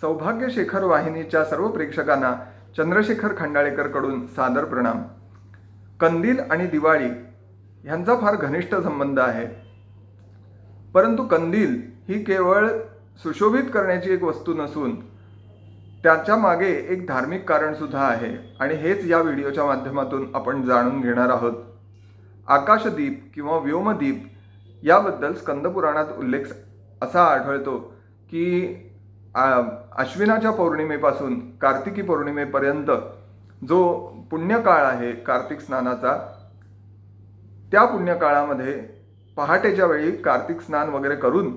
सौभाग्यशेखर वाहिनीच्या सर्व प्रेक्षकांना चंद्रशेखर खंडाळेकरकडून सादर प्रणाम. कंदील आणि दिवाळी ह्यांचा फार घनिष्ठ संबंध आहे. परंतु कंदील ही केवळ सुशोभित करण्याची एक वस्तू नसून त्याच्यामागे एक धार्मिक कारणसुद्धा आहे आणि हेच या व्हिडिओच्या माध्यमातून आपण जाणून घेणार आहोत. आकाशदीप किंवा व्योमदीप याबद्दल स्कंदपुराणात उल्लेख असा आढळतो की आ- अश्विनाच्या पौर्णिमेपासून कार्तिकी पौर्णिमेपर्यंत जो पुण्यकाळ आहे कार्तिक स्नानाचा त्या पुण्यकाळामध्ये पहाटेच्या वेळी कार्तिक स्नान वगैरे करून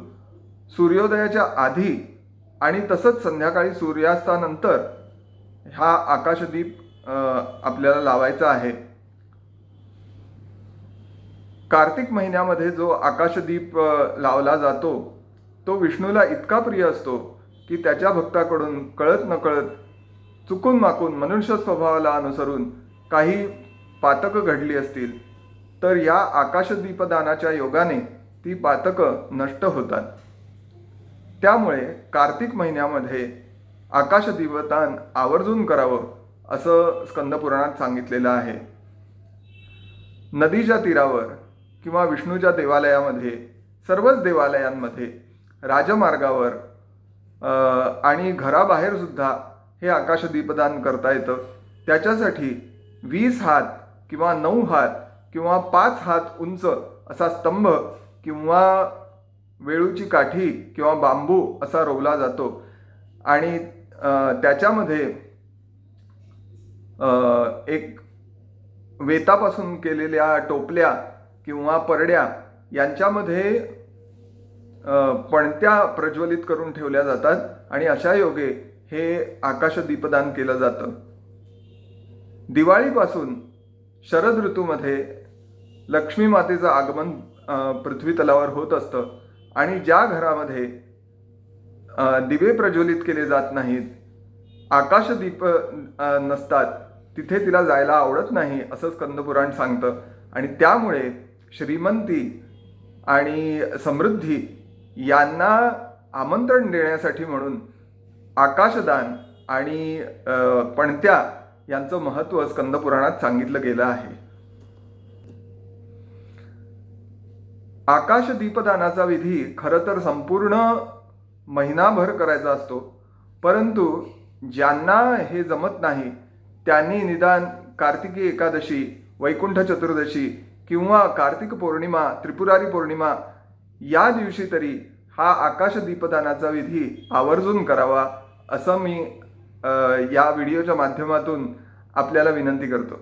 सूर्योदयाच्या आधी आणि तसंच संध्याकाळी सूर्यास्तानंतर हा आकाशदीप आपल्याला लावायचा आहे. कार्तिक महिन्यामध्ये जो आकाशदीप लावला जातो तो विष्णूला इतका प्रिय असतो की त्याच्या भक्ताकडून कळत नकळत चुकून माकून मनुष्य स्वभावाला अनुसरून काही पातकं घडली असतील तर या आकाशदीपदानाच्या योगाने ती पातकं नष्ट होतात. त्यामुळे कार्तिक महिन्यामध्ये आकाशदीपदान आवर्जून करावं असं स्कंदपुराणात सांगितलेलं आहे. नदीच्या तीरावर किंवा विष्णूच्या देवालयामध्ये सर्वच देवालयांमध्ये राजमार्गावर आणि घराबाहेर सुद्धा हे आकाशदीपदान करता येतं. त्याच्यासाठी वीस हात किंवा नऊ हात किंवा पाच हात उंच असा स्तंभ किंवा वेळूची काठी किंवा बांबू असा रोवला जातो. आणि त्याच्यामध्ये एक वेतापासून केलेल्या टोपल्या किंवा परड्या यांच्यामध्ये पणत्या प्रज्वलित करून ठेवल्या जातात आणि अशा योगे हे आकाशदीपदान केलं जातं. दिवाळीपासून शरद ऋतूमध्ये लक्ष्मी मातेचं आगमन पृथ्वी तलावर होत असतं आणि ज्या घरामध्ये दिवे प्रज्वलित केले जात नाहीत आकाशदीप नसतात तिथे तिला जायला आवडत नाही असं स्कंदपुराण सांगतं. आणि त्यामुळे श्रीमंती आणि समृद्धी यांना आमंत्रण देण्यासाठी म्हणून आकाशदान आणि पणत्या यांचं महत्त्व स्कंदपुराणात सांगितलं गेलं आहे. आकाशदीपदानाचा विधी खरं तर संपूर्ण महिनाभर करायचा असतो परंतु ज्यांना हे जमत नाही त्यांनी निदान कार्तिकी एकादशी वैकुंठ चतुर्दशी किंवा कार्तिक पौर्णिमा त्रिपुरारी पौर्णिमा या दिवशी तरी हा आकाशदीपदानाचा विधी आवर्जून करावा असं मी या व्हिडिओच्या माध्यमातून आपल्याला विनंती करतो.